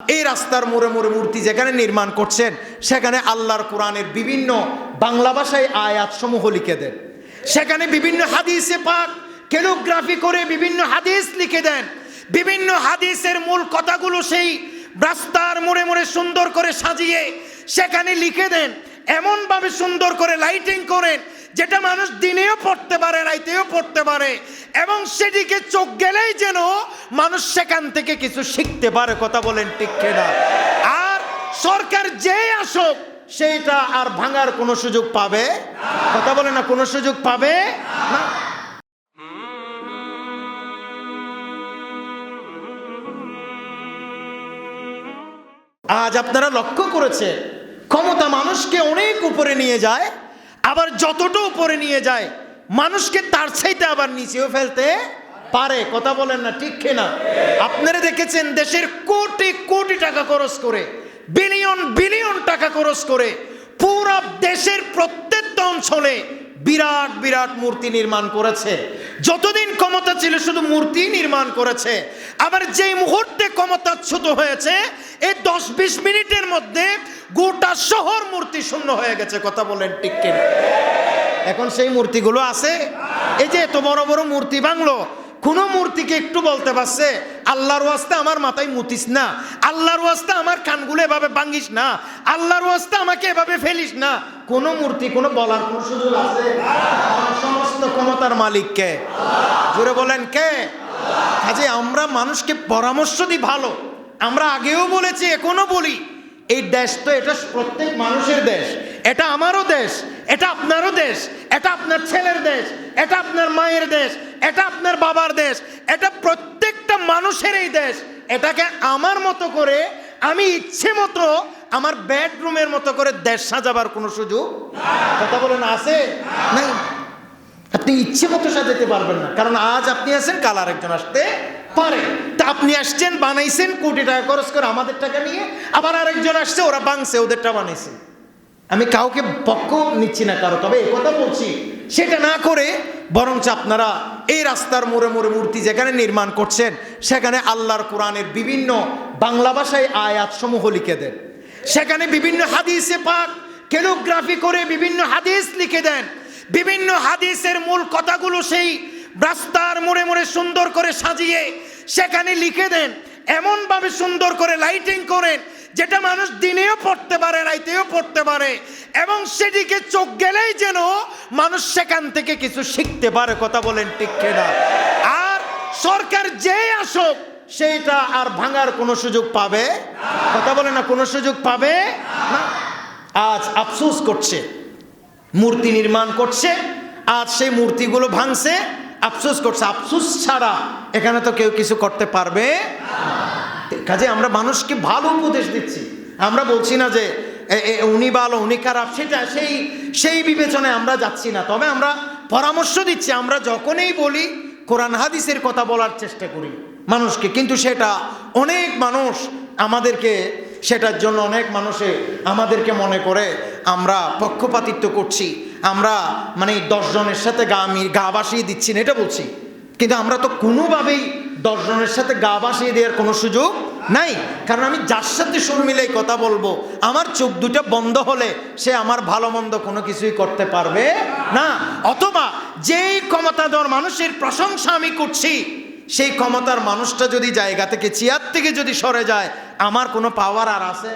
এই রাস্তার মোড়ে মোড়ে মূর্তি যেখানে নির্মাণ করছেন, সেখানে আল্লাহর কোরআনের বিভিন্ন বাংলা ভাষায় আয়াত সমূহ লিখে দেন। সেখানে বিভিন্ন হাদিসে পাক ক্যালোগ্রাফি করে বিভিন্ন হাদিস লিখে দেন। বিভিন্ন হাদিসের মূল কথাগুলো সেই রাস্তার মোড়ে মোড়ে সুন্দর করে সাজিয়ে সেখানে লিখে দেন। এমনভাবে সুন্দর করে লাইটিং করেন যেটা মানুষ দিনেও পড়তে পারে, রাইতেও পড়তে পারে, এবং সেদিকে চোখ গেলেই যেন মানুষ সেখান থেকে কিছু শিখতে পারে, কথা বলেন ঠিক না আর সরকার যেই আসুক, সেইটা আর ভাঙার কোনো সুযোগ পাবে? কথা বলে না, কোনো সুযোগ পাবে? না। আজ আপনারা লক্ষ্য করেছে, ক্ষমতা মানুষকে অনেক উপরে নিয়ে যায় আবার যতটা উপরে নিয়ে যায়, মানুষকে তার চাইতে আবার নিচেও ফেলতে পারে। কথা বলেন না, ঠিক না আপনারা দেখেছেন দেশের কোটি কোটি টাকা খরচ করে, বিলিয়ন বিলিয়ন টাকা খরচ করে, পুরো দেশের প্রত্যেকটা অঞ্চলে বিরাট বিরাট মূর্তি নির্মাণ করেছে। যতদিন ক্ষমতা ছিল, শুধু মূর্তি নির্মাণ করেছে। আবার যেই মুহূর্তে ক্ষমতাচ্যুত হয়েছে, এই দশ বিশ মিনিটের মধ্যে গোটা শহর মূর্তি শূন্য হয়ে গেছে। কথা বলেন ঠিক এখন সেই মূর্তিগুলো আছে। এই যে এত বড় বড় মূর্তি বাংলো কোনো মূর্তিকে একটু বলতে পারছে, আল্লাহর ওয়াস্তে আমার মাথায় মুতিস না, আল্লাহর ওয়াস্তে আমার কানগুলো এভাবে ভাঙ্গিস না, আল্লাহর ওয়াস্তে আমাকে এভাবে ফেলিস না। কোন মূর্তি, কোনো বলার কোনো সুযোগ আছে? সমস্ত ক্ষমতার মালিক কে? জোরে বলেন কে? কাজে আমরা মানুষকে পরামর্শ দিই ভালো। আমরা আগেও বলেছি, এখনও বলি, এই দেশ তো এটা প্রত্যেক মানুষের দেশ। এটা আমারও দেশ, এটা আপনারও দেশ, এটা আপনার ছেলের দেশ, এটা আপনার মায়ের দেশ এটা আপনার বাবার দেশ, এটা প্রত্যেকটা মানুষের এই দেশ। এটাকে আমার মতো করে, আমি ইচ্ছে মতো আমার বেডরুমের মতো করে দেশ সাজাবার কোনো সুযোগ কথা বলেন, আছে? নাই। আপনি ইচ্ছে মতো সাজাতে পারবেন না, কারণ আজ আপনি আছেন, কাল আরেকজন আসতে পারে। তা আপনি আসছেন, বানাইছেন, কোটি টাকা খরচ করে আমাদের টাকা নিয়ে, আবার আরেকজন আসছে, ওরা বাংছে, ওদেরটা বানাইছে। আমি কাউকে পক্ষ নিচ্ছি না কারও, তবে কথা বলছি। সেটা না করে বরঞ্চ আপনারা এই রাস্তার মোড়ে মোড়ে মূর্তি যেখানে নির্মাণ করছেন, সেখানে আল্লাহর কোরআনের বিভিন্ন বাংলা ভাষায় আয়াত সমূহ লিখে দেন। সেখানে বিভিন্ন হাদিসে পাক ক্যালোগ্রাফি করে বিভিন্ন হাদিস লিখে দেন। বিভিন্ন হাদিসের মূল কথাগুলো সেই রাস্তার মোড়ে মোড়ে সুন্দর করে সাজিয়ে সেখানে লিখে দেন। এমনভাবে সুন্দর করে লাইটিং করেন যেটা মানুষ দিনেও পড়তে পারে, রাইতেও পড়তে পারে, এবং সেদিকে চোখ গেলেই যেন মানুষ সেখান থেকে কিছু শিখতে পারে, কথা বলেন ঠিক না আর সরকার যেই আসুক, সেইটা আর ভাঙার কোনো সুযোগ পাবে? কথা বলে না, কোনো সুযোগ পাবে? না। আজ আফসোস করছে, মূর্তি নির্মাণ করছে, আজ সেই মূর্তিগুলো ভাঙছে, আফসোস করছে। আফসোস ছাড়া এখানে তো কেউ কিছু করতে পারবে? কাজে আমরা মানুষকে ভালো উপদেশ দিচ্ছি। আমরা বলছি না যে উনি ভালো, উনি খারাপ, সেটা সেই সেই বিবেচনায় আমরা যাচ্ছি না। তবে আমরা পরামর্শ দিচ্ছি, আমরা যখনই বলি, কোরআন হাদিসের কথা বলার চেষ্টা করি মানুষকে। কিন্তু সেটা অনেক মানুষ আমাদেরকে, সেটার জন্য অনেক মানুষে আমাদেরকে মনে করে, আমরা পক্ষপাতিত্ব করছি, আমরা মানে দশজনের সাথে গা গা বাসিয়ে দিচ্ছি না, এটা বলছি। কিন্তু আমরা তো কোনোভাবেই দশজনের সাথে গা বাসিয়ে দেওয়ার কোনো সুযোগ নাই। কারণ আমি যার সাথে সুর মিলেই কথা বলব, আমার চোখ দুটো বন্ধ হলে সে আমার ভালো মন্দ কোনো কিছুই করতে পারবে না। অথবা যেই ক্ষমতাধর মানুষের প্রশংসা আমি করছি, সেই ক্ষমতার মানুষটা যদি জায়গা থেকে, চেয়ার থেকে যদি সরে যায়, আমার কোনো পাওয়ার আর আছে?